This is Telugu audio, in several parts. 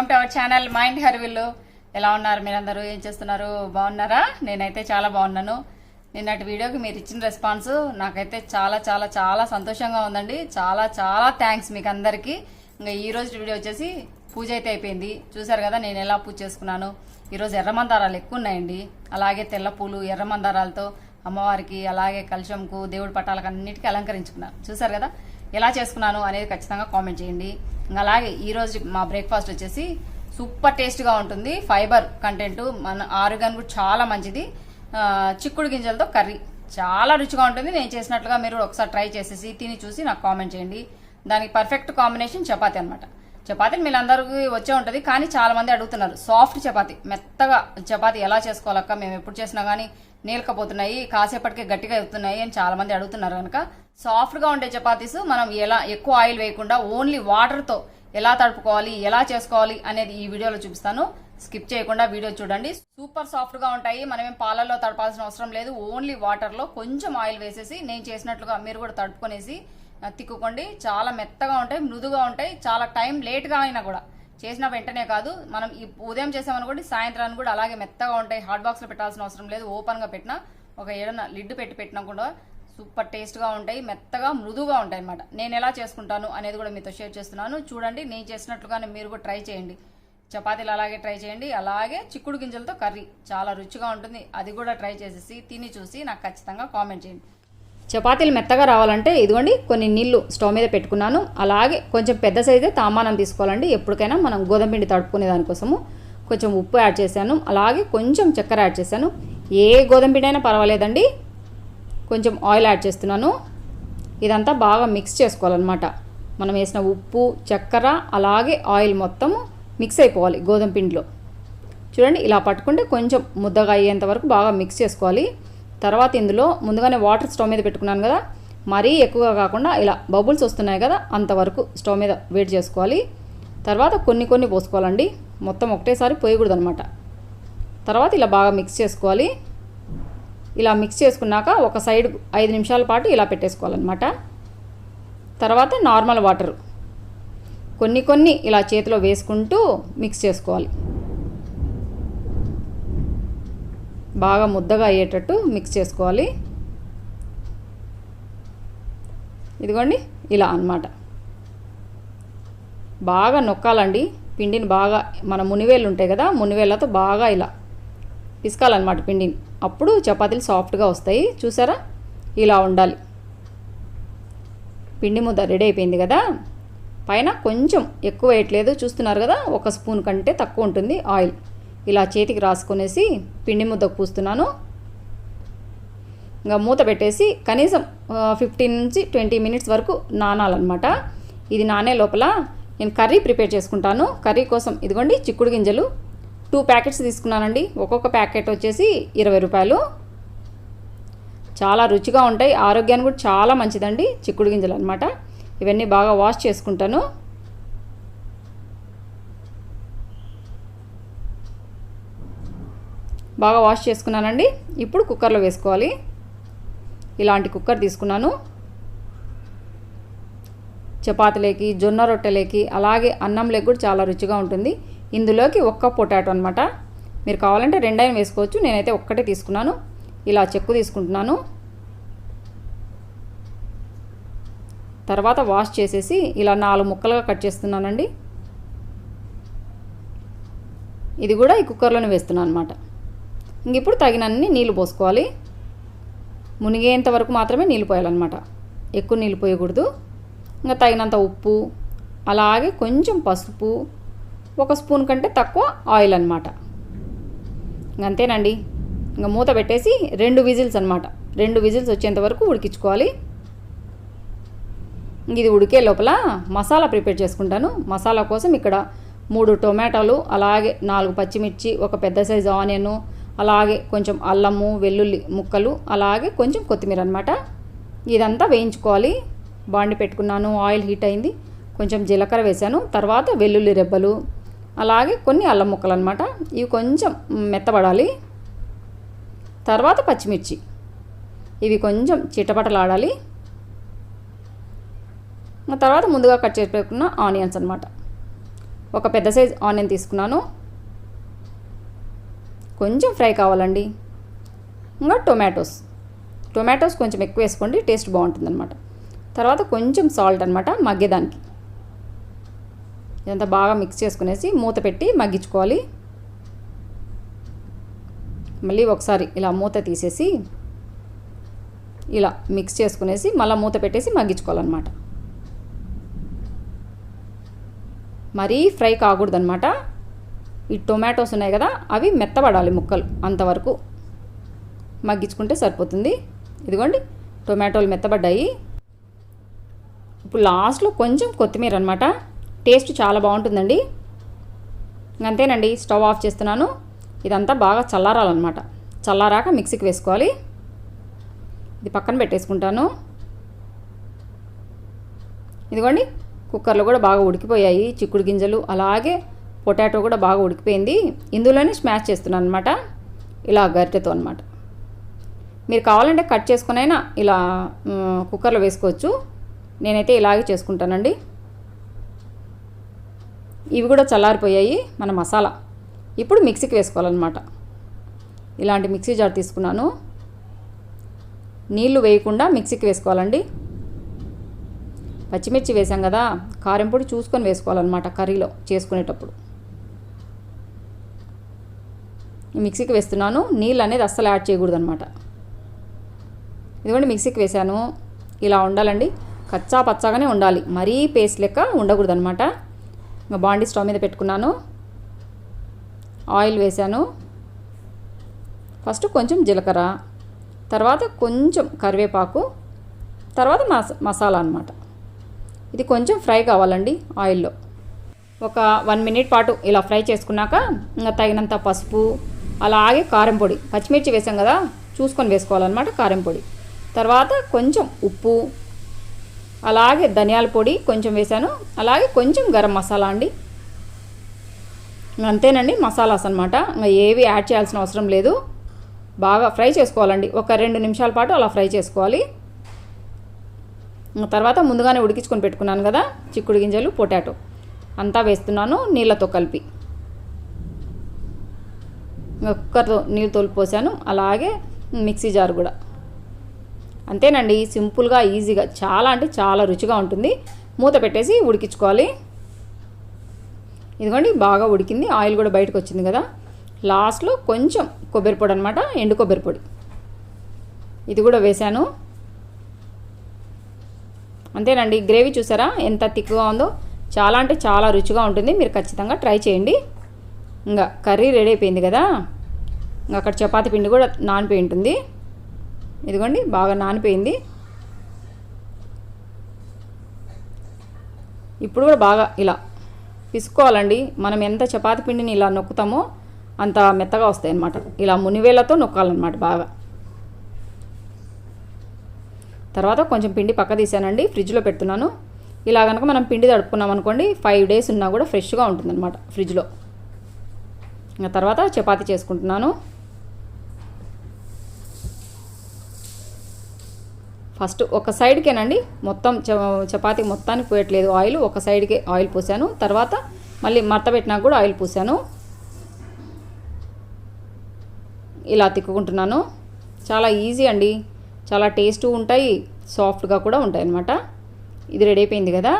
Welcome to our channel mind హర్విల్లు. ఎలా ఉన్నారు మీరందరూ? ఏం చేస్తున్నారు? బాగున్నారా? నేనైతే చాలా బాగున్నాను. నిన్నటి వీడియోకి మీరు ఇచ్చిన రెస్పాన్స్ నాకైతే చాలా చాలా చాలా సంతోషంగా ఉందండి. చాలా చాలా థ్యాంక్స్ మీకు అందరికీ ఇంకా ఈరోజు వీడియో వచ్చేసి పూజ అయితే అయిపోయింది. చూసారు కదా నేను ఎలా పూజ చేసుకున్నాను. ఈరోజు ఎర్రమందారాలు ఎక్కువ ఉన్నాయండి అలాగే తెల్ల పూలు ఎర్రమందారాలతో అమ్మవారికి అలాగే కలశంకు దేవుడి పటాలకు అన్నిటికీ అలంకరించుకున్నాను. చూసారు కదా? ఎలా చేసుకున్నాను అనేది ఖచ్చితంగా కామెంట్ చేయండి. ఇంకా అలాగే ఈరోజు మా బ్రేక్ఫాస్ట్ వచ్చేసి సూపర్ టేస్ట్గా ఉంటుంది. ఫైబర్ కంటెంట్ మన ఆరోగ్యానికి కూడా చాలా మంచిది. చిక్కుడు గింజలతో కర్రీ చాలా రుచిగా ఉంటుంది. నేను చేసినట్లుగా మీరు ఒకసారి ట్రై చేసేసి తిని చూసి నాకు కామెంట్ చేయండి. దానికి పర్ఫెక్ట్ కాంబినేషన్ చపాతి అనమాట చపాతీలు మీరందరికీ వచ్చే ఉంటుంది కానీ చాలా మంది అడుగుతున్నారు సాఫ్ట్ చపాతి. మెత్తగా చపాతి ఎలా చేసుకోవాలక్క మేము ఎప్పుడు చేసినా కానీ నీలకపోతున్నాయి కాసేపటికే గట్టిగా అవుతున్నాయి అని చాలా మంది అడుగుతున్నారు కనుక. సాఫ్ట్గా ఉండే చపాతీస్ మనం ఎలా ఎక్కువ ఆయిల్ వేయకుండా ఓన్లీ వాటర్తో ఎలా తడుపుకోవాలి ఎలా చేసుకోవాలి అనేది ఈ వీడియోలో చూపిస్తాను. స్కిప్ చేయకుండా వీడియో చూడండి. సూపర్ సాఫ్ట్గా ఉంటాయి. మనమేం పాలల్లో తడపాల్సిన అవసరం లేదు. ఓన్లీ వాటర్లో కొంచెం ఆయిల్ వేసేసి నేను చేసినట్లుగా మీరు కూడా తడుపుకొనేసి తిక్కుకోండి. చాలా మెత్తగా ఉంటాయి మృదుగా ఉంటాయి. చాలా టైం లేట్గా అయినా కూడా. చేసిన వెంటనే కాదు మనం ఈ ఉదయం చేసామనుకోండి సాయంత్రానికి కూడా అలాగే మెత్తగా ఉంటాయి. హాట్ బాక్స్లో పెట్టాల్సిన అవసరం లేదు. ఓపెన్గా పెట్టినా ఒక ఏడన లిడ్ పెట్టి పెట్టినా కూడా సూపర్ టేస్ట్గా ఉంటాయి మెత్తగా మృదువుగా ఉంటాయి అన్నమాట. నేను ఎలా చేసుకుంటాను అనేది కూడా మీతో షేర్ చేస్తున్నాను. చూడండి నేను చేసినట్లుగానే మీరు కూడా ట్రై చేయండి. చపాతీలు అలాగే ట్రై చేయండి. అలాగే చిక్కుడు గింజలతో కర్రీ. చాలా రుచిగా ఉంటుంది. అది కూడా ట్రై చేసేసి తిని చూసి నాకు ఖచ్చితంగా కామెంట్ చేయండి. చపాతీలు మెత్తగా రావాలంటే ఇదిగోండి కొన్ని నీళ్ళు స్టవ్ మీద పెట్టుకున్నాను. అలాగే కొంచెం పెద్ద సైజే తామానం తీసుకోవాలండి. ఎప్పటికైనా మనం గోధుమ పిండి తడుపుకునే దానికోసము కొంచెం ఉప్పు యాడ్ చేశాను. అలాగే కొంచెం చక్కెర యాడ్ చేశాను. ఏ గోధుమ పిండి అయినా పర్వాలేదండి. కొంచెం ఆయిల్ యాడ్ చేస్తున్నాను. ఇదంతా బాగా మిక్స్ చేసుకోవాలన్నమాట. మనం వేసిన ఉప్పు చక్కెర అలాగే ఆయిల్ మొత్తం మిక్స్ అయిపోవాలి గోధుమ పిండిలో. చూడండి ఇలా పట్టుకుంటే కొంచెం ముద్దగా అయ్యేంత వరకు బాగా మిక్స్ చేసుకోవాలి. తర్వాత ఇందులో ముందుగానే వాటర్ స్టవ్ మీద పెట్టుకున్నాను కదా. మరీ ఎక్కువగా కాకుండా ఇలా బబుల్స్ వస్తున్నాయి కదా అంతవరకు స్టవ్ మీద వేడి చేసుకోవాలి. తర్వాత కొన్ని కొన్ని పోసుకోవాలండి. మొత్తం ఒకటేసారి పోయకూడదు అనమాట తర్వాత ఇలా బాగా మిక్స్ చేసుకోవాలి. ఇలా మిక్స్ చేసుకున్నాక ఒక సైడ్ ఐదు నిమిషాల పాటు ఇలా పెట్టేసుకోవాలన్నమాట. తర్వాత నార్మల్ వాటర్ కొన్ని కొన్ని ఇలా చేతిలో వేసుకుంటూ మిక్స్ చేసుకోవాలి. బాగా ముద్దగా అయ్యేటట్టు మిక్స్ చేసుకోవాలి. ఇదిగోండి ఇలా అన్నమాట. బాగా నొక్కాలండి. పిండిని బాగా మన మునివేళ్ళు ఉంటాయి కదా మునివేళ్ళతో బాగా ఇలా పిసకాలన్నమాట పిండిని. అప్పుడు చపాతీలు సాఫ్ట్గా వస్తాయి. చూసారా? ఇలా ఉండాలి. పిండి ముద్ద రెడీ అయిపోయింది కదా. పైన కొంచెం ఎక్కువ వేయట్లేదు. చూస్తున్నారు కదా ఒక స్పూన్ కంటే తక్కువ ఉంటుంది ఆయిల్. ఇలా చేతికి రాసుకునేసి పిండి ముద్దకు పూస్తున్నాను. ఇంకా మూత పెట్టేసి కనీసం ఫిఫ్టీన్ నుంచి ట్వంటీ మినిట్స్ వరకు నానాలన్నమాట. ఇది నానే లోపల నేను కర్రీ ప్రిపేర్ చేసుకుంటాను. కర్రీ కోసం ఇదిగోండి చిక్కుడు గింజలు. టూ ప్యాకెట్స్ తీసుకున్నానండి. ఒక్కొక్క ప్యాకెట్ వచ్చేసి ఇరవై రూపాయలు. చాలా రుచిగా ఉంటాయి. ఆరోగ్యానికి కూడా చాలా మంచిదండి చిక్కుడు గింజలు అనమాట ఇవన్నీ బాగా వాష్ చేసుకుంటాను. బాగా వాష్ చేసుకున్నానండి. ఇప్పుడు కుక్కర్లో వేసుకోవాలి. ఇలాంటి కుక్కర్ తీసుకున్నాను. చపాతీలేకి జొన్న రొట్టెలేకి అలాగే అన్నంలోకి కూడా చాలా రుచిగా ఉంటుంది. ఇందులోకి ఒక్క పొటాటో అనమాట మీరు కావాలంటే రెండైనా వేసుకోవచ్చు. నేనైతే ఒక్కటే తీసుకున్నాను. ఇలా చెక్కు తీసుకుంటున్నాను. తర్వాత వాష్ చేసేసి ఇలా నాలుగు ముక్కలుగా కట్ చేస్తున్నానండి. ఇది కూడా ఈ కుక్కర్లోనే వేస్తున్నాను అనమాట ఇంక ఇప్పుడు తగినన్ని నీళ్ళు పోసుకోవాలి. మునిగేంత వరకు మాత్రమే నీళ్ళు పోయాలన్నమాట. ఎక్కువ నీళ్ళు పోయకూడదు. ఇంకా తగినంత ఉప్పు అలాగే కొంచెం పసుపు ఒక స్పూన్ కంటే తక్కువ ఆయిల్ అనమాట అంతేనండి. ఇంకా మూత పెట్టేసి రెండు విజిల్స్ అనమాట రెండు విజిల్స్ వచ్చేంత వరకు ఉడికించుకోవాలి. ఇది ఉడికే లోపల మసాలా ప్రిపేర్ చేసుకుంటాను. మసాలా కోసం ఇక్కడ మూడు టొమాటోలు అలాగే నాలుగు పచ్చిమిర్చి ఒక పెద్ద సైజు ఆనియన్ అలాగే కొంచెం అల్లము వెల్లుల్లి ముక్కలు అలాగే కొంచెం కొత్తిమీర అనమాట ఇదంతా వేయించుకోవాలి. బాండి పెట్టుకున్నాను ఆయిల్ హీట్ అయింది. కొంచెం జీలకర్ర వేశాను తర్వాత వెల్లుల్లి రెబ్బలు అలాగే కొన్ని అల్లం ముక్కలు అనమాట ఇవి కొంచెం మెత్తబడాలి. తర్వాత పచ్చిమిర్చి. ఇవి కొంచెం చిటపటలాడాలి. ఆ తర్వాత ముందుగా కట్ చేసి పెట్టుకున్న ఆనియన్స్ అనమాట ఒక పెద్ద సైజ్ ఆనియన్ తీసుకున్నాను. కొంచెం ఫ్రై కావాలండి. ఇంకా టొమాటోస్. టొమాటోస్ కొంచెం ఎక్కువ వేసుకోండి టేస్ట్ బాగుంటుందన్నమాట. తర్వాత కొంచెం సాల్ట్ అనమాట మగ్గేదానికి. ఇదంతా బాగా మిక్స్ చేసుకునేసి మూత పెట్టి మగ్గించుకోవాలి. మళ్ళీ ఒకసారి ఇలా మూత తీసేసి ఇలా మిక్స్ చేసుకునేసి మళ్ళీ మూత పెట్టేసి మగ్గించుకోవాలన్నమాట. మరీ ఫ్రై కాకూడదనమాట ఈ టొమాటోస్ ఉన్నాయి కదా అవి మెత్తబడాలి ముక్కలు అంతవరకు. మగ్గించుకుంటే సరిపోతుంది. ఇదిగోండి టొమాటోలు మెత్తబడ్డాయి. ఇప్పుడు లాస్ట్లో కొంచెం కొత్తిమీర అనమాట టేస్ట్ చాలా బాగుంటుందండి. అంతేనండి స్టవ్ ఆఫ్ చేస్తున్నాను. ఇదంతా బాగా చల్లారాలన్నమాట. చల్లారాక మిక్సీకి వేసుకోవాలి. ఇది పక్కన పెట్టేసుకుంటాను. ఇదిగోండి కుక్కర్లో కూడా బాగా ఉడికిపోయాయి. చిక్కుడు గింజలు అలాగే పొటాటో కూడా బాగా ఉడికిపోయింది. ఇందులోనే స్మాష్ చేస్తున్నాను అనమాట ఇలా గరిటెతో అనమాట మీరు కావాలంటే కట్ చేసుకునైనా ఇలా కుక్కర్లో వేసుకోవచ్చు. నేనైతే ఇలాగే చేసుకుంటానండి. ఇవి కూడా చల్లారిపోయాయి మన మసాలా. ఇప్పుడు మిక్సీకి వేసుకోవాలన్నమాట. ఇలాంటి మిక్సీ జార్ తీసుకున్నాను. నీళ్ళు వేయకుండా మిక్సీకి వేసుకోవాలండి. పచ్చిమిర్చి వేసాం కదా కారం పొడి చూసుకొని వేసుకోవాలన్నమాట కర్రీలో చేసుకునేటప్పుడు ఈ మిక్సీకి వేస్తున్నాను. నీళ్ళు అనేది అస్సలు యాడ్ చేయకూడదు అనమాట ఇదిగోండి మిక్సీకి వేసాను ఇలా ఉండాలండి. కచ్చా పచ్చాగానే ఉండాలి. మరీ పేస్ట్ లెక్క ఉండకూడదు అనమాట ఇంకా బాండీ స్టవ్ మీద పెట్టుకున్నాను. ఆయిల్ వేసాను ఫస్ట్ కొంచెం జీలకర్ర. తర్వాత కొంచెం కరివేపాకు. తర్వాత మస మసాలా అనమాట ఇది కొంచెం ఫ్రై కావాలండి ఆయిల్లో. ఒక వన్ మినిట్ పాటు ఇలా ఫ్రై చేసుకున్నాక ఇంకా తగినంత పసుపు అలాగే కారం పొడి. పచ్చిమిర్చి వేసాం కదా చూసుకొని వేసుకోవాలన్నమాట కారం పొడి. తర్వాత కొంచెం ఉప్పు అలాగే ధనియాల పొడి కొంచెం వేసాను. అలాగే కొంచెం గరం మసాలా అండి. అంతేనండి మసాలాస్ అనమాట ఏవి యాడ్ చేయాల్సిన అవసరం లేదు. బాగా ఫ్రై చేసుకోవాలండి. ఒక రెండు నిమిషాల పాటు అలా ఫ్రై చేసుకోవాలి. తర్వాత ముందుగానే ఉడికించుకొని పెట్టుకున్నాను కదా చిక్కుడు గింజలు పొటాటో. అంతా వేస్తున్నాను నీళ్ళతో కలిపి. ఇంకా కుక్కర్తో నీళ్ళు తోలిపోసాను. అలాగే మిక్సీ జార్ కూడా. అంతేనండి సింపుల్గా ఈజీగా చాలా అంటే చాలా రుచిగా ఉంటుంది. మూత పెట్టేసి ఉడికించుకోవాలి. ఇదిగోండి బాగా ఉడికింది. ఆయిల్ కూడా బయటకు వచ్చింది కదా. లాస్ట్లో కొంచెం కొబ్బరి పొడి అనమాట ఎండు కొబ్బరి పొడి. ఇది కూడా వేశాను అంతేనండి గ్రేవీ చూసారా? ఎంత తిక్కుగా ఉందో. చాలా అంటే చాలా రుచిగా ఉంటుంది. మీరు ఖచ్చితంగా ట్రై చేయండి. ఇంకా కర్రీ రెడీ అయిపోయింది కదా. ఇంకా అక్కడ చపాతి పిండి కూడా నానిపోయి ఉంటుంది. ఇదిగోండి బాగా నానిపోయింది. ఇప్పుడు కూడా బాగా ఇలా పిసుకోవాలండి. మనం ఎంత చపాతి పిండిని ఇలా నొక్కుతామో అంత మెత్తగా వస్తాయి అన్నమాట. ఇలా మునివేలతో నొక్కాలన్నమాట బాగా. తర్వాత కొంచెం పిండి పక్క తీసానండి ఫ్రిడ్జ్లో పెడుతున్నాను. ఇలా కనుక మనం పిండి తడుపుకున్నాం అనుకోండి ఫైవ్ డేస్ ఉన్నా కూడా ఫ్రెష్గా ఉంటుందన్నమాట ఫ్రిడ్జ్లో. ఇంకా తర్వాత చపాతీ చేసుకుంటున్నాను. ఫస్ట్ ఒక సైడ్కేనండి మొత్తం చ చపాతీ మొత్తానికి పోయట్లేదు ఆయిల్ ఒక సైడ్కే ఆయిల్ పోసాను. తర్వాత మళ్ళీ మడతపెట్టినా కూడా ఆయిల్ పోసాను. ఇలా తిక్కుకుంటున్నాను. చాలా ఈజీ అండి. చాలా టేస్ట్ ఉంటాయి సాఫ్ట్గా కూడా ఉంటాయి అన్నమాట ఇది రెడీ అయిపోయింది కదా?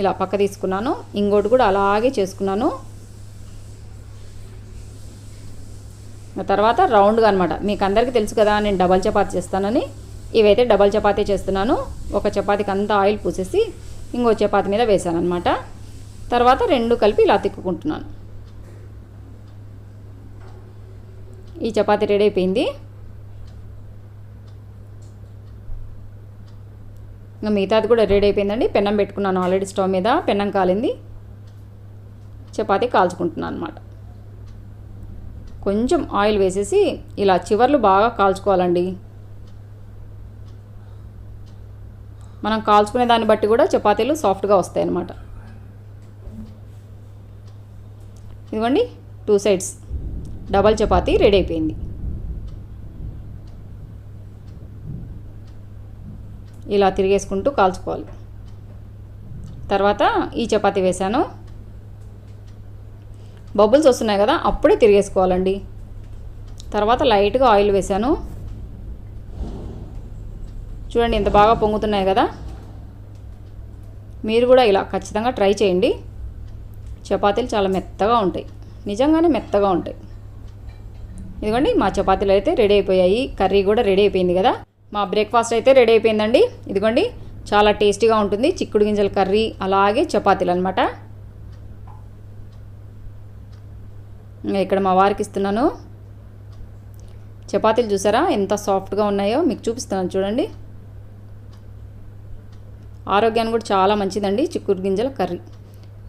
ఇలా పక్క తీసుకున్నాను. ఇంకోటి కూడా అలాగే చేసుకున్నాను ఆ తర్వాత రౌండ్గా అనమాట మీకు అందరికీ తెలుసు కదా నేను డబల్ చపాతి చేస్తానని. ఇవైతే డబల్ చపాతీ చేస్తున్నాను. ఒక చపాతీకి అంతా ఆయిల్ పూసేసి ఇంకో చపాతీ మీద వేసాను అనమాట తర్వాత రెండు కలిపి ఇలా తిక్కుకుంటున్నాను ఈ చపాతీ రెడీ అయిపోయింది. ఇంకా మిగతాది కూడా రెడీ అయిపోయిందండి. పెన్నం పెట్టుకున్నాను ఆల్రెడీ స్టవ్ మీద. పెన్నం కాలింది. చపాతీ కాల్చుకుంటున్నాను అనమాట కొంచెం ఆయిల్ వేసేసి ఇలా చివర్లు బాగా కాల్చుకోవాలండి. మనం కాల్చుకునే దాన్ని బట్టి కూడా చపాతీలు సాఫ్ట్గా వస్తాయి అన్నమాట ఇదిగోండి two sides double chapati ready అయిపోయింది. ఇలా తిరిగేసుకుంటూ కాల్చుకోవాలి. తర్వాత ఈ చపాతీ వేశాను. బబుల్స్ వస్తున్నాయి కదా అప్పుడే తిరిగేసుకోవాలండి. తర్వాత లైట్గా ఆయిల్ వేసాను చూడండి ఇంత బాగా పొంగుతున్నాయి కదా. మీరు కూడా ఇలా ఖచ్చితంగా ట్రై చేయండి. చపాతీలు చాలా మెత్తగా ఉంటాయి. నిజంగానే మెత్తగా ఉంటాయి. ఇదిగోండి మా చపాతీలు అయితే రెడీ అయిపోయాయి. కర్రీ కూడా రెడీ అయిపోయింది కదా. మా బ్రేక్ఫాస్ట్ అయితే రెడీ అయిపోయిందండి. ఇదిగోండి చాలా టేస్టీగా ఉంటుంది. చిక్కుడు గింజల కర్రీ అలాగే చపాతీలు అనమాట ఇక్కడ మా వారికి ఇస్తున్నాను. చపాతీలు చూసారా? ఎంత సాఫ్ట్గా ఉన్నాయో మీకు చూపిస్తున్నాను చూడండి. ఆరోగ్యానికి కూడా చాలా మంచిదండి చిక్కుడు గింజల కర్రీ.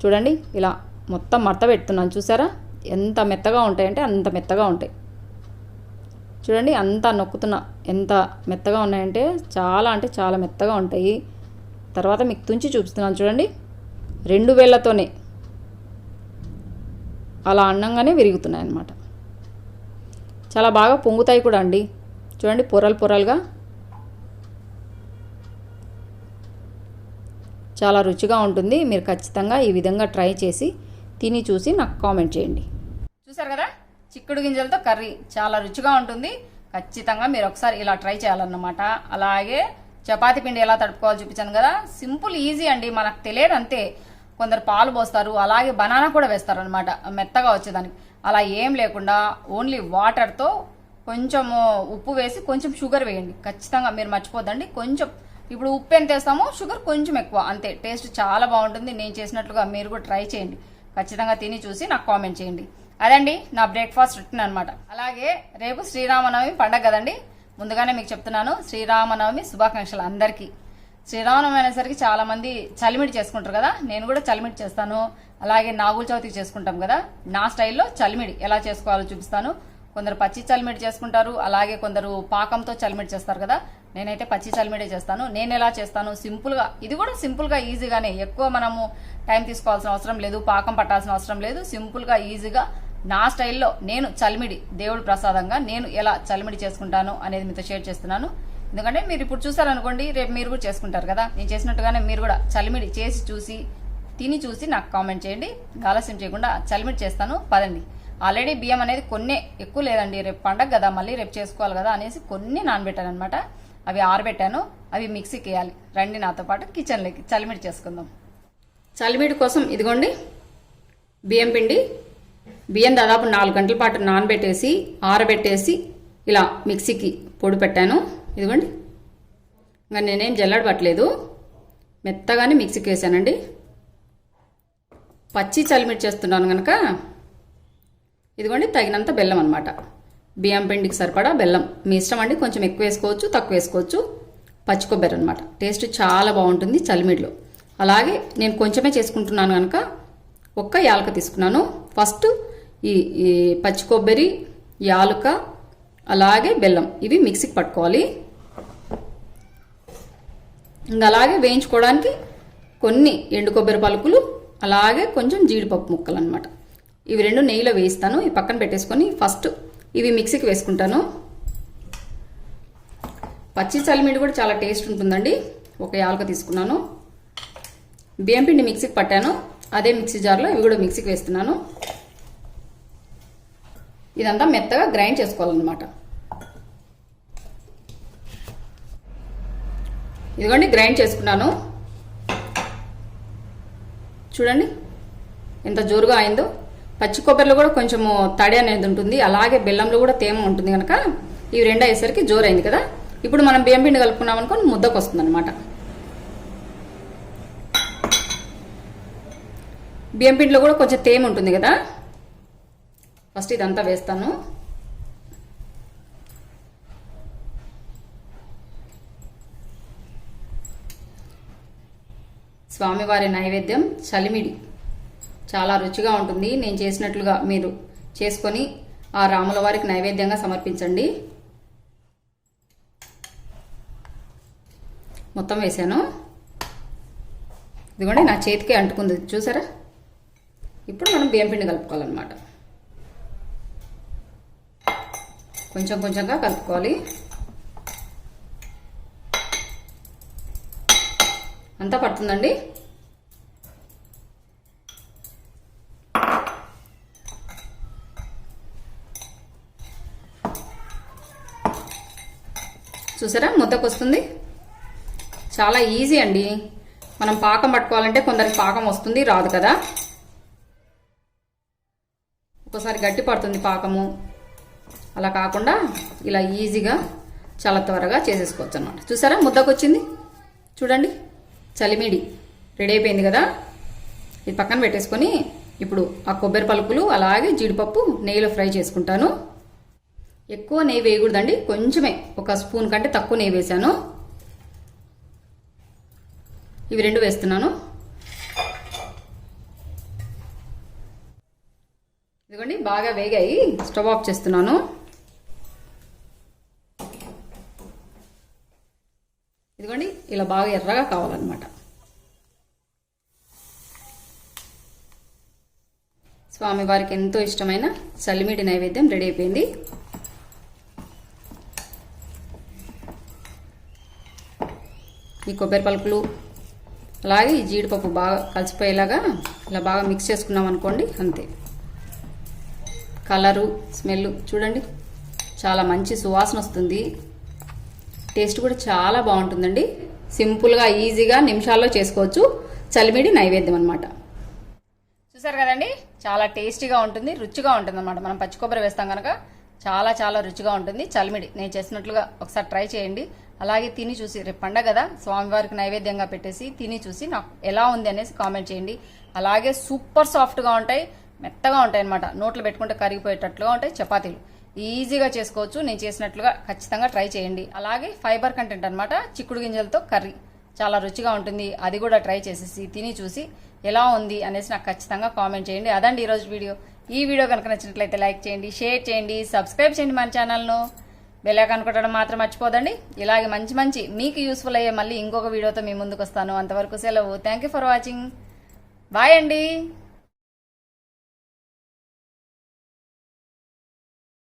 చూడండి ఇలా మొత్తం మడత పెడుతున్నాను చూసారా? ఎంత మెత్తగా ఉంటాయంటే అంత మెత్తగా ఉంటాయి. చూడండి అంత నొక్కుతున్నా ఎంత మెత్తగా ఉన్నాయంటే చాలా అంటే చాలా మెత్తగా ఉంటాయి. తర్వాత మీకు తుంచి చూపిస్తున్నాను చూడండి. రెండు వేళ్ళతోనే అలా అన్నంగానే విరుగుతున్నాయి అన్నమాట చాలా బాగా పొంగుతాయి కూడా అండి. చూడండి పొరలు పొరలుగా చాలా రుచిగా ఉంటుంది. మీరు ఖచ్చితంగా ఈ విధంగా ట్రై చేసి తిని చూసి నాకు కామెంట్ చేయండి. చూసారు కదా? చిక్కుడు గింజలతో కర్రీ చాలా రుచిగా ఉంటుంది. ఖచ్చితంగా మీరు ఒకసారి ఇలా ట్రై చేయాలన్నమాట. అలాగే చపాతీ పిండి ఎలా తడుపుకోవాలో చూపించాను కదా. సింపుల్ ఈజీ అండి. మనకు తెలియదు అంతే కొందరు పాలు పోస్తారు అలాగే బనానా కూడా వేస్తారు అనమాట మెత్తగా వచ్చేదానికి. అలా ఏం లేకుండా ఓన్లీ వాటర్తో కొంచెము ఉప్పు వేసి కొంచెం షుగర్ వేయండి. ఖచ్చితంగా మీరు మర్చిపోద్దండి. కొంచెం ఇప్పుడు ఉప్పు ఎంత వేస్తామో షుగర్ కొంచెం ఎక్కువ. అంతే టేస్ట్ చాలా బాగుంటుంది. నేను చేసినట్లుగా మీరు కూడా ట్రై చేయండి. ఖచ్చితంగా తిని చూసి నాకు కామెంట్ చేయండి. అదండి నా బ్రేక్ఫాస్ట్ రిటర్న్ అనమాట అలాగే రేపు శ్రీరామనవమి పండగ కదండి. ముందుగానే మీకు చెప్తున్నాను శ్రీరామనవమి శుభాకాంక్షలు అందరికీ. శ్రీరామనవమి అనేసరికి చాలా మంది చలిమిడి చేసుకుంటారు కదా నేను కూడా చలిమిడి చేస్తాను. అలాగే నాగుల చవితికి చేసుకుంటాం కదా నా స్టైల్లో చలిమిడి ఎలా చేసుకోవాలో చూపిస్తాను. కొందరు పచ్చి చలిమిడి చేసుకుంటారు అలాగే కొందరు పాకంతో చలిమిడి చేస్తారు కదా నేనైతే పచ్చి చలిమిడే చేస్తాను. నేను ఎలా చేస్తాను? సింపుల్గా ఇది కూడా సింపుల్గా ఈజీగానే ఎక్కువ మనము టైం తీసుకోవాల్సిన అవసరం లేదు పాకం పట్టాల్సిన అవసరం లేదు. సింపుల్గా ఈజీగా నా స్టైల్లో నేను చలిమిడి దేవుడి ప్రసాదంగా నేను ఎలా చలిమిడి చేసుకుంటాను అనేది మీతో షేర్ చేస్తున్నాను. ఎందుకంటే మీరు ఇప్పుడు చూసారనుకోండి రేపు మీరు కూడా చేసుకుంటారు కదా. నేను చేసినట్టుగానే మీరు కూడా చలిమిడి చేసి చూసి తిని చూసి నాకు కామెంట్ చేయండి. ఆలస్యం చేయకుండా చలిమిడి చేస్తాను. పదండి. ఆల్రెడీ బియ్యం అనేది కొన్ని ఎక్కువ లేదండి. రేపు పండగ కదా మళ్ళీ రేపు చేసుకోవాలి కదా అనేసి కొన్ని నానబెట్టాను అనమాట అవి ఆరబెట్టాను. అవి మిక్సీకి వేయాలి. రండి నాతో పాటు కిచెన్లోకి చలిమిడి చేసుకుందాం. చలిమిడి కోసం ఇదిగోండి బియ్యం పిండి. బియ్యం దాదాపు నాలుగు గంటల పాటు నానబెట్టేసి ఆరబెట్టేసి ఇలా మిక్సీకి పొడి పెట్టాను. ఇదిగోండి. ఇంకా నేనేం జల్లడ పట్టలేదు. మెత్తగానే మిక్సీకి వేసానండి పచ్చి చలిమిడి చేస్తున్నాను కనుక ఇదిగోండి తగినంత బెల్లం అనమాట బియ్యం పిండికి సరిపడా బెల్లం. మీ ఇష్టం అండి కొంచెం ఎక్కువ వేసుకోవచ్చు తక్కువ వేసుకోవచ్చు. పచ్చి కొబ్బరి అనమాట టేస్ట్ చాలా బాగుంటుంది చలిమిడిలో అలాగే నేను కొంచెమే చేసుకుంటున్నాను కనుక ఒక్క యాలక తీసుకున్నాను. ఫస్ట్ ఈ ఈ పచ్చి కొబ్బరి యాలుక అలాగే బెల్లం. ఇవి మిక్సీకి పట్టుకోవాలి. ఇంకా అలాగే వేయించుకోవడానికి కొన్ని ఎండు కొబ్బరి పలుకులు అలాగే కొంచెం జీడిపప్పు ముక్కలు అనమాట ఇవి రెండు నెయ్యిలో వేయిస్తాను. ఈ పక్కన పెట్టేసుకొని ఫస్ట్ ఇవి మిక్సీకి వేసుకుంటాను. పచ్చి చల్లిమిడి కూడా చాలా టేస్ట్ ఉంటుందండి. ఒక యాలక తీసుకున్నాను. బియ్యం పిండి మిక్సీకి పట్టాను. అదే మిక్సీ జార్లో ఇవి కూడా మిక్సీకి వేస్తున్నాను. ఇదంతా మెత్తగా గ్రైండ్ చేసుకోవాలన్నమాట. ఇదిగోండి గ్రైండ్ చేసుకున్నాను. చూడండి ఎంత జోరుగా అయిందో. పచ్చి కొబ్బరిలో కూడా కొంచెము తడి అనేది ఉంటుంది. అలాగే బెల్లంలో కూడా తేమ ఉంటుంది కనుక ఇవి రెండు అయ్యేసరికి జోరైంది కదా. ఇప్పుడు మనం బియ్యం పిండి కలుపుకున్నాం అనుకో ముద్దకు వస్తుంది అనమాట బియ్యం పిండిలో కూడా కొంచెం తేమ ఉంటుంది కదా. ఫస్ట్ ఇదంతా వేస్తాను. స్వామివారి నైవేద్యం చలిమిడి. చాలా రుచిగా ఉంటుంది. నేను చేసినట్లుగా మీరు చేసుకొని ఆ రాముల వారికి నైవేద్యంగా సమర్పించండి. మొత్తం వేసాను ఇదిగోండి నా చేతికి అంటుకుంది. చూసారా? ఇప్పుడు మనం బియ్యం పిండి కలుపుకోవాలన్నమాట. కొంచెం కొంచెంగా కలుపుకోవాలి. ఎంత పడుతుందండి? చూసారా? ముద్దకు వస్తుంది. చాలా ఈజీ అండి. మనం పాకం పట్టుకోవాలంటే కొందరికి పాకం వస్తుంది రాదు కదా. ఒక్కోసారి గట్టి పడుతుంది పాకము. అలా కాకుండా ఇలా ఈజీగా చాలా త్వరగా చేసేసుకోవచ్చు అన్నమాట చూసారా? ముద్దకు వచ్చింది. చూడండి. చలిమిడి రెడీ అయిపోయింది కదా? ఇది పక్కన పెట్టేసుకొని ఇప్పుడు ఆ కొబ్బరి పలుకులు అలాగే జీడిపప్పు నెయ్యిలో ఫ్రై చేసుకుంటాను. ఎక్కువ నెయ్యి వేయకూడదండి. కొంచెమే. ఒక స్పూన్ కంటే తక్కువ నెయ్యి వేసాను ఇవి రెండు వేస్తున్నాను. ఇదిగోండి బాగా వేగాయి. స్టవ్ ఆఫ్ చేస్తున్నాను. ఇదిగోండి ఇలా బాగా ఎర్రగా కావాలన్నమాట. స్వామివారికి ఎంతో ఇష్టమైన చలిమిడి నైవేద్యం రెడీ అయిపోయింది. ఈ కొబ్బరి పలుకులు అలాగే ఈ జీడిపప్పు బాగా కలిసిపోయేలాగా ఇలా బాగా మిక్స్ చేసుకున్నాం అనుకోండి అంతే. కలరు స్మెల్ చూడండి చాలా మంచి సువాసన వస్తుంది. టేస్ట్ కూడా చాలా బాగుంటుందండి. సింపుల్గా ఈజీగా నిమిషాల్లో చేసుకోవచ్చు. చలిమిడి నైవేద్యం అనమాట చూసారు కదండి? చాలా టేస్టీగా ఉంటుంది రుచిగా ఉంటుంది అనమాట మనం పచ్చి కొబ్బరి వేస్తాం కనుక చాలా చాలా రుచిగా ఉంటుంది. చలిమిడి నేను చేసినట్లుగా ఒకసారి ట్రై చేయండి. అలాగే తిని చూసి రేపు పండగ కదా స్వామివారికి నైవేద్యంగా పెట్టేసి తిని చూసి నాకు ఎలా ఉంది అనేసి కామెంట్ చేయండి. అలాగే సూపర్ సాఫ్ట్గా ఉంటాయి మెత్తగా ఉంటాయి అనమాట నోట్లో పెట్టుకుంటే కరిగిపోయేటట్లుగా ఉంటాయి చపాతీలు. ఈజీగా చేసుకోవచ్చు. నేను చేసినట్లుగా ఖచ్చితంగా ట్రై చేయండి. అలాగే ఫైబర్ కంటెంట్ అనమాట చిక్కుడు గింజలతో కర్రీ. చాలా రుచిగా ఉంటుంది. అది కూడా ట్రై చేసేసి తిని చూసి ఎలా ఉంది అనేసి నాకు ఖచ్చితంగా కామెంట్ చేయండి. అదండి ఈరోజు వీడియో. ఈ వీడియో కనుక నచ్చినట్లయితే లైక్ చేయండి షేర్ చేయండి సబ్స్క్రైబ్ చేయండి మన ఛానల్ను. బెల్లాక కొట్టడం మాత్రం మర్చిపోదండి. ఇలాగే మంచి మంచి మీకు యూస్ఫుల్ అయ్యే మళ్ళీ ఇంకొక వీడియోతో మీ ముందుకు వస్తాను. అంతవరకు సెలవు. Thank you for watching bye అండి.